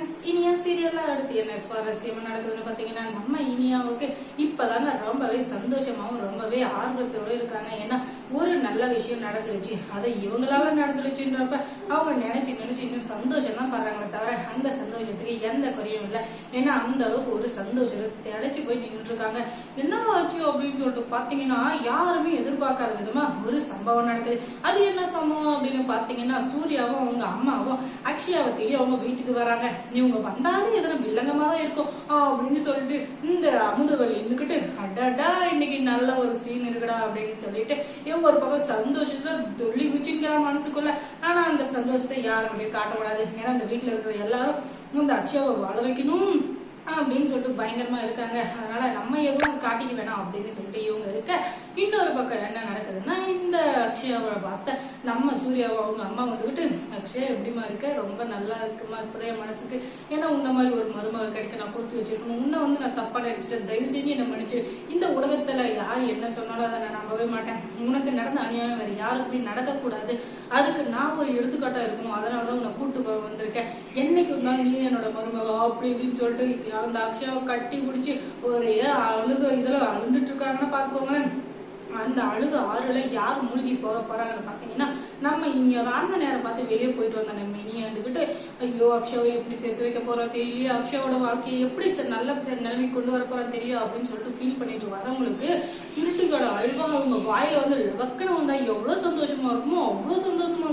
Friends Iniya சீரியல்லாம் அடுத்து என்ன சுவாரஸ்யமா நடக்குதுன்னு பாத்தீங்கன்னா நம்ம இனியாவுக்கு இப்பதாங்க ரொம்பவே சந்தோஷமாவும் ரொம்பவே ஆர்வத்தோட இருக்காங்க. ஏன்னா ஒரு நல்ல விஷயம் நடந்துருச்சு. அதை இவங்களால நடந்துருச்சுன்றப்ப அவங்க நினைச்சு நினைச்சு இன்னும் சந்தோஷம் தான் படுறாங்களே தவிர அந்த சந்தோஷத்துக்கு எந்த குறையும் இல்லை. ஏன்னா அந்த அளவுக்கு ஒரு சந்தோஷத்தை தெளிச்சு போய் நின்றுட்டு இருக்காங்க. என்ன ஆச்சு அப்படின்னு சொல்லிட்டு பாத்தீங்கன்னா யாருமே எதிர்பார்க்காத விதமா ஒரு சம்பவம் நடக்குது. அது என்ன சம்பவம் அப்படின்னு பாத்தீங்கன்னா சூர்யாவும் அவங்க அம்மாவும் அக்ஷயாவை தேடி அவங்க வீட்டுக்கு வராங்க. இவங்க வந்தாலும் எதனா வில்லங்கமா தான் இருக்கும் ஆ, அப்படின்னு சொல்லிட்டு அமுதவள்ளி இருந்துக்கிட்டு அடாடா இன்னைக்கு நல்ல ஒரு சீன் இருக்குடா அப்படின்னு சொல்லிட்டு இவன் ஒரு பக்கம் சந்தோஷத்துல துள்ளி குச்சிங்கிறான் மனசுக்குள்ள. ஆனா அந்த சந்தோஷத்தை யாருமே காட்டக்கூடாது ஏன்னா அந்த வீட்டுல இருக்கிற எல்லாரும் இந்த அக்ஷயாவை வாழ வைக்கணும்? அப்படின்னு சொல்லிட்டு பயங்கரமா இருக்காங்க. அதனால நம்ம எதுவும் காட்டிக்க வேணாம் அப்படின்னு சொல்லிட்டு இவங்க இருக்க. இன்னொரு பக்கம் என்ன நடக்குதுன்னா இந்த அக்ஷயாவை பார்த்த நம்ம சூர்யாவை அவங்க அம்மா வந்துகிட்டு அக்ஷயா எப்படிமா இருக்க? ரொம்ப நல்லா இருக்குமா? இருப்பதே மனசுக்கு. ஏன்னா உன்ன மாதிரி ஒரு மருமக கொடுத்து வச்சிருக்கணும். உன்னை வந்து நான் தப்பா நினைச்சிட்டேன். தயவு செஞ்சு என்ன மன்னிச்சு. இந்த உலகத்துல யார் என்ன சொன்னாலும் அதை நான் நம்பவே மாட்டேன். உனக்கு நடந்த அநியாயம் வேற யாருக்குமே நடக்கக்கூடாது. அதுக்கு நான் ஒரு எடுத்துக்காட்டா இருக்கணும். அதனாலதான் உன்னை கூட்டு போக வந்திருக்கேன். என்னைக்கு இருந்தாலும் நீ என்னோட மருமக அப்படி இப்படின்னு சொல்லிட்டு அந்த அக்ஷயாவை கட்டி பிடிச்சி ஒரே அழுக இதுல அழுந்துட்டு இருக்காங்கன்னா பாத்துக்கோங்களேன். அந்த அழுக ஆறுல யார் மூழ்கி போக போறாங்கன்னு பாத்தீங்கன்னா நம்ம இனி அதை அந்த நேரம் பார்த்து வெளியே போயிட்டு வந்தோம் நம்ம இனி வந்துகிட்டு ஐயோ அக்ஷயாவை எப்படி சேர்த்து வைக்க போறோம் தெரியலையே அக்ஷயோட வாழ்க்கையை எப்படி சார் நல்ல நிலைமை கொண்டு வர போறோம் தெரியும் அப்படின்னு சொல்லிட்டு ஃபீல் பண்ணிட்டு வரவங்களுக்கு திருட்டுக்கோட அழுவா அவங்க வாயில வந்து லவக்கணும் வந்தா எவ்வளவு சந்தோஷமா இருக்குமோ அவ்வளவு சந்தோஷமா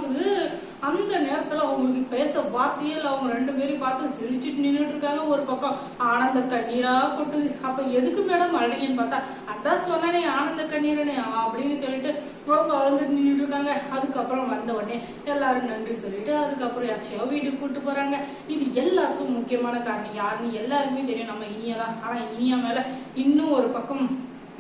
பேச வார்த்தையில் அவங்க ரெண்டு பேரையும் பார்த்து சிரிச்சிட்டு நின்றுட்டு இருக்காங்க. ஒரு பக்கம் ஆனந்த கண்ணீரா கொட்டுது. அப்ப எதுக்கு மேடம் அழகேன்னு பார்த்தா அதான் சொன்னனே ஆனந்த கண்ணீரனே அப்படின்னு சொல்லிட்டு அவங்க அழுந்துட்டு நின்றுட்டு இருக்காங்க. அதுக்கப்புறம் வந்த உடனே எல்லாரும் நன்றி சொல்லிட்டு அதுக்கப்புறம் அக்ஷயா வீட்டுக்கு கூட்டு போறாங்க. இது எல்லாத்துக்கும் முக்கியமான காரணம் யாருன்னு எல்லாருக்குமே தெரியும். நம்ம இனியா தான் ஆனா இனியா மேல இன்னும் ஒரு பக்கம்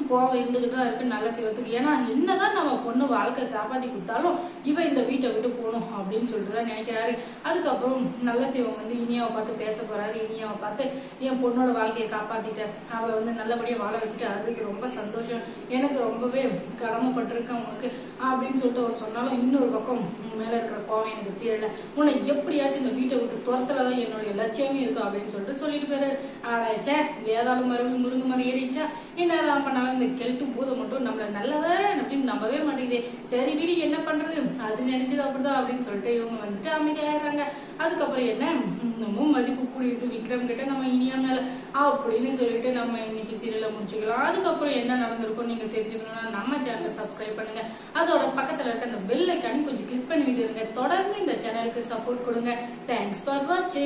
கோவம் இருந்துகிட்டு தான் இருக்கு நல்ல சிவத்துக்கு ஏன்னா என்னதான் நம்ம பொண்ணு வாழ்க்கை காப்பாத்தி கொடுத்தாலும் இவ இந்த வீட்டை விட்டு போகணும் அப்படின்னு சொல்லிட்டு தான் நினைக்கிறாரு. அதுக்கப்புறம் நல்ல சிவம் வந்து இனியாவை பார்த்து பேச போறாரு. இனியாவை பார்த்து என் பொண்ணோட வாழ்க்கையை காப்பாத்திட்டேன் அவளை வந்து நல்லபடியா வாழ வச்சுட்டு. அதுக்கு ரொம்ப சந்தோஷம். எனக்கு ரொம்பவே கடமைப்பட்டிருக்கேன் உனக்கு. அப்படின்னு சொல்லிட்டு அவர் சொன்னாலும் இன்னொரு பக்கம் உன் மேல இருக்கிற கோவம் எனக்கு தீரல. உன்னை எப்படியாச்சும் இந்த வீட்டை விட்டு துரத்துறதான் என்னுடைய லட்சியமே இருக்கும் அப்படின்னு சொல்லிட்டு சொல்லிட்டு போயிரு ஆடாச்சே வேதாளம் மரபு முருங்கை மரம் ஏறிச்சா என்னதான் பண்ணாலும் இந்த கெல்ட்டு பூதம் மட்டும் நம்மள நல்லவன் அப்படின்னு நம்பவே மாட்டேங்குது. சரி வீடு என்ன பண்றது? அது நினைச்சது அப்படிதான் அப்படின்னு சொல்லிட்டு இவங்க வந்துட்டு அமைதியாயிடுறாங்க. அதுக்கப்புறம் என்ன? இன்னமும் மதிப்பு கூடியது விக்ரம் கிட்ட நம்ம இனியா மேல. அப்படின்னு சொல்லிட்டு நம்ம இன்னைக்கு சீரியலை முடிச்சுக்கலாம். அதுக்கப்புறம் என்ன நடந்திருக்கும் நீங்க தெரிஞ்சுக்கணும்னா நம்ம சேனலை சப்ஸ்கிரைப் பண்ணுங்க. அதோட பக்கத்துல இருக்க அந்த பெல் ஐக்கானையும் கொஞ்சம் கிளிக் பண்ணி விட்டுருங்க தொடர்ந்து இந்த சேனலுக்கு சப்போர்ட் கொடுங்க. தேங்க்ஸ் ஃபார் வாட்சிங்